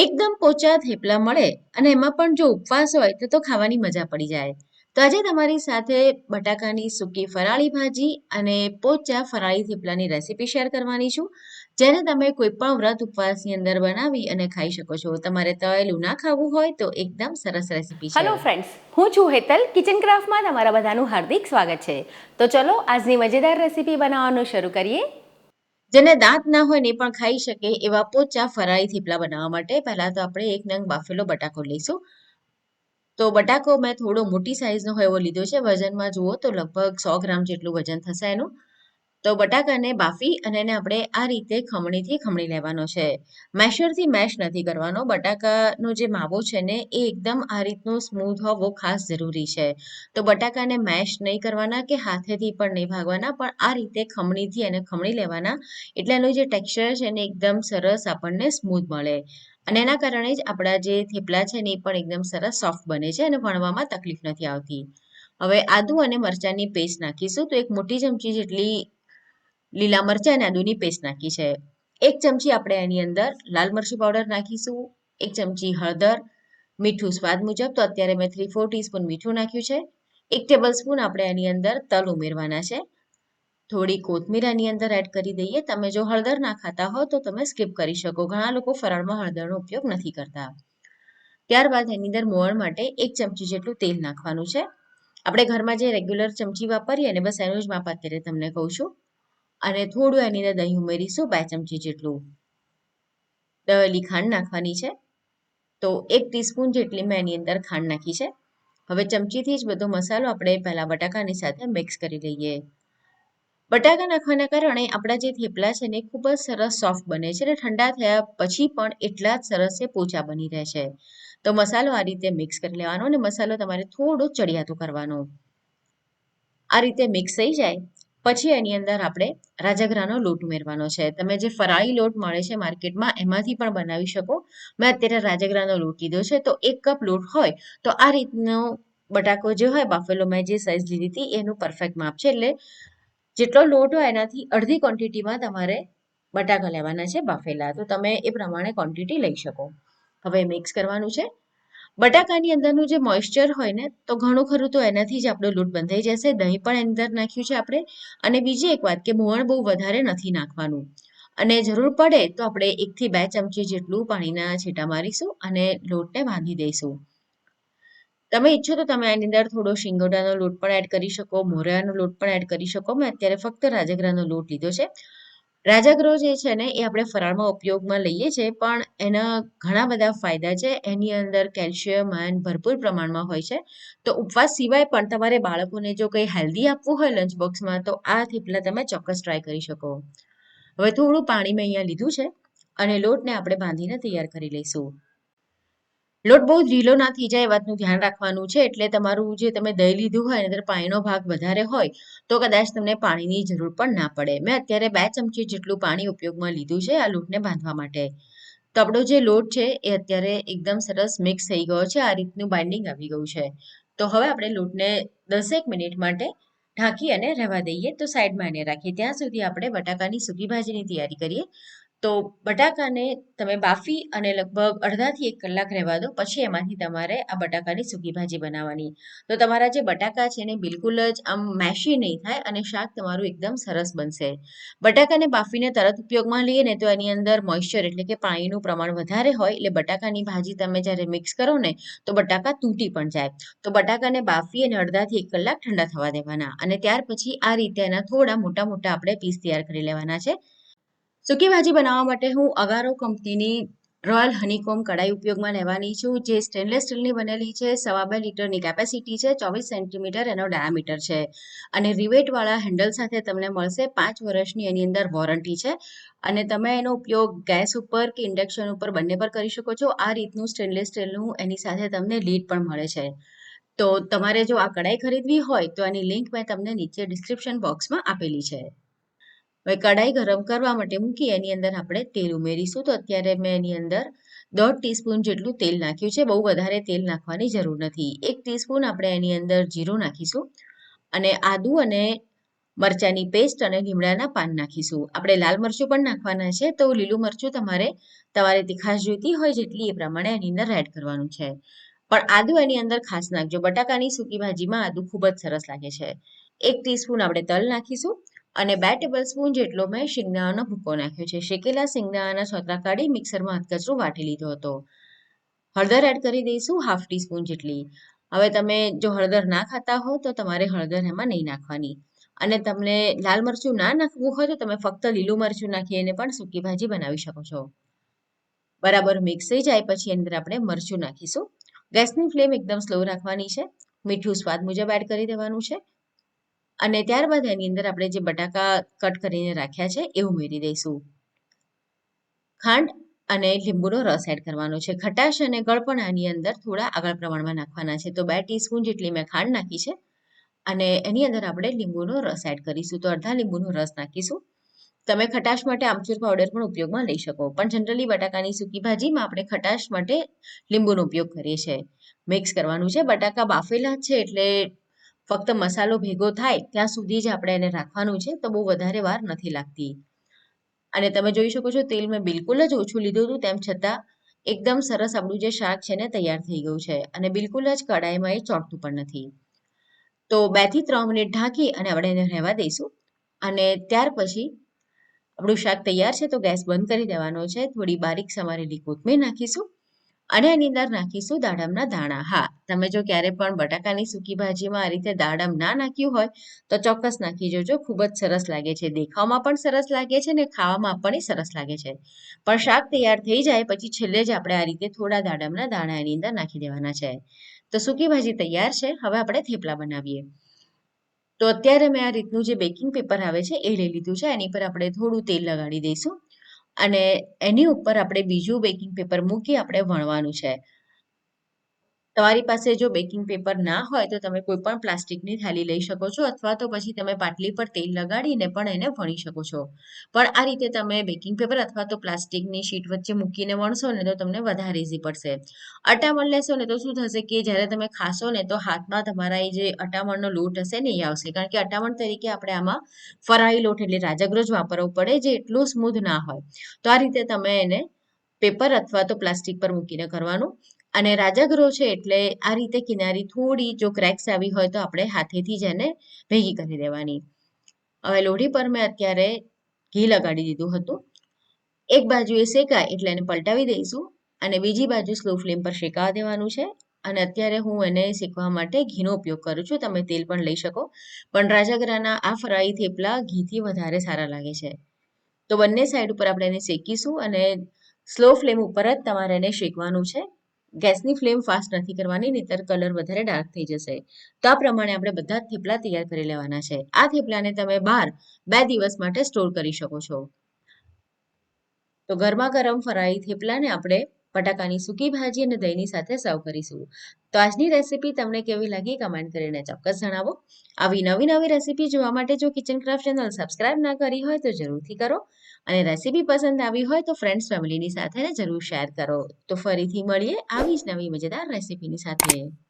એકદમ પોચા થેપલા મળે અને એમાં પણ જો ઉપવાસ હોય તો તો ખાવાની મજા પડી જાય. તો આજે તમારી સાથે બટાકાની સૂકી ફરાળી ભાજી અને પોચા ફરાળી થેપલાની રેસીપી શેર કરવાની છું. જેને તમે કોઈ પણ વ્રત ઉપવાસની અંદર બનાવી અને ખાઈ શકો છો. તમારે તળેલું ના ખાવું હોય તો એકદમ સરસ રેસીપી હેલો ફ્રેન્ડ્સ હું છું હેતલ. કિચન ક્રાફ્ટમાં તમારા બધાનું હાર્દિક સ્વાગત છે. તો ચલો આજની મજેદાર રેસીપી બનાવવાનું શરૂ કરીએ. જેને દાંત ના હોય ને પણ ખાઈ શકે એવા પોચા ફરાળી થેપલા બનાવવા માટે. પહેલા તો આપણે એક નંગ બાફેલો બટાકો લઈશું. તો બટાકો મેં થોડો મોટી સાઈઝનો હોય એવો લીધો છે. વજનમાં જુઓ તો લગભગ સો ગ્રામ જેટલું વજન થશે એનું. તો બટાકાને બાફી અને એને આપણે આ રીતે ખમણીથી ખમણી લેવાનો છે. મેશરથી મેશ નથી કરવાનો. બટાકાનો જે માવો છે ને, એ એકદમ આ રીતનો સ્મૂથ હોવો ખાસ જરૂરી છે. તો બટાકાને મેશ નહીં કરવાના કે હાથેથી પણ નહીં ભાગવાના, પણ આ રીતે ખમણીથી એને ખમણી લેવાના. એટલે એનું જે ટેક્સચર છે ને, એકદમ સરસ આપણને સ્મૂથ મળે. અને એના કારણે જ આપણા જે થેપલા છે ને, એ પણ એકદમ સરસ સોફ્ટ બને છે અને વણવામાં તકલીફ નથી આવતી. હવે આદુ અને મરચાંની પેસ્ટ નાખીશું તો એક મોટી ચમચી જેટલી લીલા મરચાં અને આદુની પેસ્ટ નાખી છે. એક ચમચી આપણે એની અંદર લાલ મરચું પાવડર નાખીશું, એક ચમચી હળદર, મીઠું સ્વાદ મુજબ. તો અત્યારે મેં થ્રી ફોર ટીસ્પૂન મીઠું નાખ્યું છે. એક ટેબલ સ્પૂન આપણે એની અંદર તલ ઉમેરવાના છે. થોડી કોથમીર એની અંદર એડ કરી દઈએ. તમે જો હળદર ના ખાતા હો, તો તમે સ્કીપ કરી શકો. ઘણા લોકો ફરાળમાં હળદરનો ઉપયોગ નથી કરતા. ત્યારબાદ એની અંદર મોણ માટે એક ચમચી જેટલું તેલ નાખવાનું છે. આપણે ઘરમાં જે રેગ્યુલર ચમચી વાપરીએ ને બસ એનું જ માપ અત્યારે તમને કહું છું. અને થોડું એની અંદર દહીં ઉમેરીશું, બે ચમચી જેટલું દળેલી ખાંડ નાખવાની છે. તો એક ટીસ્પૂન જેટલી મેં એની અંદર ખાંડ નાખી છે. હવે ચમચીથી જ બધો મસાલો આપણે પહેલાં બટાકાની સાથે મિક્સ કરી લઈએ. બટાકા નાખવાના કારણે આપણા જે થેપલા છે ને ખૂબ જ સરસ સોફ્ટ બને છે અને ઠંડા થયા પછી પણ એટલા જ સરસ એ પોચા બની રહે છે. તો મસાલો આ રીતે મિક્સ કરી લેવાનો અને મસાલો તમારે થોડો ચડિયાતો કરવાનો. આ રીતે મિક્સ થઈ જાય પછી એની અંદર આપણે રાજાગરાનો લોટ ઉમેરવાનો છે. તમે જે ફરાળી લોટ મળે છે માર્કેટમાં, એમાંથી પણ બનાવી શકો. મેં અત્યારે રાજાગરાનો લોટ લીધો છે, તો એક કપ લોટ હોય, તો આ રીતનો બટાકો જે હોય, બાફેલો મેં જે સાઈઝ લીધી હતી, એનું પરફેક્ટ માપ છે. એટલે જેટલો લોટ હોય, એનાથી અડધી ક્વોન્ટિટીમાં તમારે બટાકા લેવાના છે બાફેલા. તો તમે એ પ્રમાણે ક્વોન્ટિટી લઈ શકો. હવે મિક્સ કરવાનું છે. બટાકાની અંદરનું જે મોઇશ્ચર હોય ને, તો ઘણું ખરું તો એનાથી જ આપણો લોટ બંધાઈ જશે. દહીં પણ અંદર નાખ્યું છે આપણે. અને બીજી એક વાત કે મોણ બહુ વધારે નથી નાખવાનું. અને જરૂર પડે તો આપણે એકથી બે ચમચી જેટલું પાણીના છેટા મારીશું અને લોટને બાંધી દઈશું. તમે ઈચ્છો તો તમે એની અંદર થોડો શિંગોડાનો લોટ પણ એડ કરી શકો, મોરિયાનો લોટ પણ એડ કરી શકો. મેં અત્યારે ફક્ત રાજગરાનો લોટ લીધો છે. રાજગરો જે છે ને, એ આપણે ફરાળમાં ઉપયોગમાં લઈએ છીએ પણ એના ઘણા બધા ફાયદા છે. એની અંદર કેલ્શિયમ આયન ભરપૂર પ્રમાણમાં હોય છે. તો ઉપવાસ સિવાય પણ તમારે બાળકોને જો કંઈ હેલ્ધી આપવું હોય લંચ બોક્સમાં તો આ થેપલા તમે ચોક્કસ ટ્રાય કરી શકો. હવે થોડું પાણી મેં અહીંયા લીધું છે અને લોટને આપણે બાંધીને તૈયાર કરી લઈશું. લોટ બહુ ઢીલો ના થઈ જાય એ વાતનું ધ્યાન રાખવાનું છે. એટલે તમારું જે તમે દહીં લીધું હોય અને પાણીનો ભાગ વધારે હોય તો કદાચ તમને પાણીની જરૂર પણ ના પડે. મેં અત્યારે બે ચમચી જેટલું પાણી ઉપયોગમાં લીધું છે આ લોટને બાંધવા માટે. તો આપણો જે લોટ છે એ અત્યારે એકદમ સરસ મિક્સ થઈ ગયો છે. આ રીતનું બાઇન્ડિંગ આવી ગયું છે. તો હવે આપણે લોટને દસેક મિનિટ માટે ઢાંકી અને રહેવા દઈએ. તો સાઈડમાં એને રાખીએ. ત્યાં સુધી આપણે બટાકાની સૂકી ભાજીની તૈયારી કરીએ. તો બટાકાને તમે બાફી અને લગભગ અડધાથી એક કલાક રહેવા દો, પછી એમાંથી તમારે આ બટાકાની સૂકી ભાજી બનાવવાની. તો તમારા જે બટાકા છે એને બિલકુલ જ આમ મેશી નહીં થાય અને શાક તમારું એકદમ સરસ બનશે. બટાકાને બાફીને તરત ઉપયોગમાં લઈએ ને તો એની અંદર મોઇશ્ચર એટલે કે પાણીનું પ્રમાણ વધારે હોય, એટલે બટાકાની ભાજી તમે જ્યારે મિક્સ કરો ને, તો બટાકા તૂટી પણ જાય. તો બટાકાને બાફી અને અડધાથી એક કલાક ઠંડા થવા દેવાના. અને ત્યાર પછી આ રીતે એના થોડા મોટા મોટા આપણે પીસ તૈયાર કરી લેવાના છે. સૂકી ભાજી બનાવવા માટે હું અગારો કંપનીની રોયલ હનીકોમ કડાઈ ઉપયોગમાં લેવાની છું, જે સ્ટેનલેસ સ્ટીલની બનેલી છે, સવા બે લીટરની કેપેસિટી છે, ચોવીસ સેન્ટીમીટર એનો ડાયામીટર છે. અને રિવેટવાળા હેન્ડલ સાથે તમને મળશે પાંચ વર્ષની એની અંદર વોરંટી છે. અને તમે એનો ઉપયોગ ગેસ ઉપર કે ઇન્ડક્શન ઉપર બંને પર કરી શકો છો. આ રીતનું સ્ટેનલેસ સ્ટીલનું એની સાથે તમને લીડ પણ મળે છે. તો તમારે જો આ કડાઈ ખરીદવી હોય તો એની લિંક મેં તમને નીચે ડિસ્ક્રિપ્શન બોક્સમાં આપેલી છે. હવે કઢાઈ ગરમ કરવા માટે મૂકી એની અંદર આપણે તેલ ઉમેરીશું. તો અત્યારે મેં એની અંદર દોઢ ટીસ્પૂન જેટલું તેલ નાખ્યું છે. બહુ વધારે તેલ નાખવાની જરૂર નથી. એક ટીસ્પૂન આપણે એની અંદર જીરું નાખીશું અને આદુ અને મરચાંની પેસ્ટ અને લીમડાના પાન નાખીશું. આપણે લાલ મરચું પણ નાખવાના છે. તો લીલું મરચું તમારે તમારે તીખાશ જોઈતી હોય જેટલી એ પ્રમાણે એની અંદર એડ કરવાનું છે. પણ આદુ એની અંદર ખાસ નાખજો. બટાકાની સૂકી ભાજીમાં આદુ ખૂબ જ સરસ લાગે છે. એક ટીસ્પૂન આપણે તલ નાખીશું. અને બે ટેબલ સ્પૂન જેટલો મેં શિંગદાણાનો ભૂકો નાખ્યો છે. શેકેલા શિંગદાણાના છોતરા કાઢી મિક્સરમાં હાથકચરો વાટી લીધો હતો. હળદર એડ કરી દઈશું હાફ ટીસ્પૂન જેટલી. હવે તમે જો હળદર ના ખાતા હો તો તમારે હળદર એમાં નહીં નાખવાની. અને તમને લાલ મરચું ના નાખવું હોય તો તમે ફક્ત લીલું મરચું નાખીને પણ સૂકી ભાજી બનાવી શકો છો. બરાબર મિક્સ થઈ જાય પછી અંદર આપણે મરચું નાખીશું. ગેસની ફ્લેમ એકદમ સ્લો રાખવાની છે. મીઠું સ્વાદ મુજબ એડ કરી દેવાનું છે. અને ત્યારબાદ એની અંદર આપણે જે બટાકા કટ કરીને રાખ્યા છે, એ ઉમેરી દઈશું. ખાંડ અને લીંબુનો રસ એડ કરવાનો છે. ખટાશ અને ગળપણ આની અંદર થોડા આગળ પ્રમાણમાં નાખવાના છે. તો બે ટીસ્પૂન જેટલી મેં ખાંડ નાખી છે અને એની અંદર આપણે લીંબુનો રસ એડ કરીશું. તો અડધા લીંબુનો રસ નાખીશું. તમે ખટાશ માટે આમચૂર પાવડર પણ ઉપયોગમાં લઈ શકો. પણ જનરલી બટાકાની સૂકી ભાજીમાં આપણે ખટાશ માટે લીંબુનો ઉપયોગ કરીએ છીએ. મિક્સ કરવાનું છે. બટાકા બાફેલા છે એટલે ફક્ત મસાલો ભેગો થાય, ત્યાં સુધી જ આપણે એને રાખવાનું છે, તો બહુ વધારે વાર નથી લાગતી. અને તમે જોઈ શકો છો, તેલ મેં બિલકુલ જ ઓછું લીધું હતું, તેમ છતાં એકદમ સરસ આપણું જે શાક છે ને, તૈયાર થઈ ગયું છે. અને બિલકુલ જ કડાઈમાં એ ચોંટતું પણ નથી. તો બેથી ત્રણ મિનિટ ઢાંકી અને આપણે એને રહેવા દઈશું. અને ત્યાર પછી આપણું શાક તૈયાર છે, તો ગેસ બંધ કરી દેવાનો છે. થોડી બારીક સમારેલી કોથમીર નાખીશું. અને એની અંદર નાખીશું દાડમના દાણા. હા, તમે જો ક્યારે પણ બટાકાની સૂકી ભાજીમાં આ રીતે દાડમ ના નાખ્યું હોય, તો ચોક્કસ નાખી જોજો. ખૂબ જ સરસ લાગે છે. દેખાવમાં પણ સરસ લાગે છે ને ખાવામાં પણ સરસ લાગે છે. પણ શાક તૈયાર થઈ જાય, પછી છેલ્લે જ આપણે આ રીતે થોડા દાડમના દાણા એની અંદર નાખી દેવાના છે. તો સૂકી ભાજી તૈયાર છે. હવે આપણે થેપલા બનાવીએ. તો અત્યારે મેં આ રીતનું જે બેકિંગ પેપર આવે છે, એ લઈ લીધું છે. એની પર આપણે થોડું તેલ લગાડી દઈશું. અને એની ઉપર આપણે બીજું બેકિંગ પેપર મૂકી આપણે વણવાનું છે. તમારી પાસે જો બેકિંગ પેપર ના હોય તો તમે કોઈ પણ પ્લાસ્ટિકની થાળી લઈ શકો છો અથવા તો પછી તમે પાટલી પર તેલ લગાડીને પણ એને વણી શકો છો. પણ આ રીતે તમે બેકિંગ પેપર અથવા તો પ્લાસ્ટિકની શીટ વચ્ચે મૂકીને વણશો ને તો તમને વધારે ઇઝી પડશે. અટામણ લેશો ને તો શું થશે કે જ્યારે તમે ખાશો ને તો હાથમાં તમારા એ જે અટામણનો લોટ હશે ને એ આવશે. કારણ કે અટામણ તરીકે આપણે આમાં ફરાળી લોટ એટલે રાજાગ્રોજ વાપરવો પડે જે એટલું સ્મૂધ ના હોય. તો આ રીતે તમે એને પેપર અથવા તો પ્લાસ્ટિક પર મૂકીને કરવાનું. અને રાજાગરો છે એટલે આ રીતે કિનારી થોડી જો ક્રેક્સ આવી હોય તો આપણે હાથેથી જ એને ભેગી કરી દેવાની. હવે લોઢી પર મેં અત્યારે ઘી લગાડી દીધું હતું. એક બાજુ એ શેકાય એટલે એને પલટાવી દઈશું અને બીજી બાજુ સ્લો ફ્લેમ પર શેકાવા દેવાનું છે. અને અત્યારે હું એને શેકવા માટે ઘીનો ઉપયોગ કરું છું. તમે તેલ પણ લઈ શકો. પણ રાજાગરાના આ ફરાઈ થેપલા ઘીથી વધારે સારા લાગે છે. તો બંને સાઈડ ઉપર આપણે એને શેકીશું અને સ્લો ફ્લેમ ઉપર જ તમારે એને શેકવાનું છે. ગેસની ફ્લેમ ફાસ્ટ નથી કરવાની, નહીતર કલર વધારે ડાર્ક થઈ જશે. તો આ પ્રમાણે આપણે બધા થેપલા તૈયાર કરી લેવાના છે. આ થેપલાને તમે બહાર બે દિવસ માટે સ્ટોર કરી શકો છો. તો ગરમા ગરમ ફરાઈ થેપલાને આપણે બટાકાની સૂકી ભાજી અને દહીંની સાથે સર્વ કરીશું. તો આજની રેસીપી તમને કેવી લાગી કમેન્ટ કરીને ચોક્કસ જણાવો. આવી નવી નવી રેસીપી જોવા માટે જો કિચન ક્રાફ્ટ ચેનલ સબસ્ક્રાઇબ ના કરી હોય તો જરૂરથી કરો. અને રેસીપી પસંદ આવી હોય તો ફ્રેન્ડ્સ ફેમિલીની સાથે જરૂર શેર કરો. તો ફરીથી મળીએ આવી જ નવી મજેદાર રેસીપીની સાથે.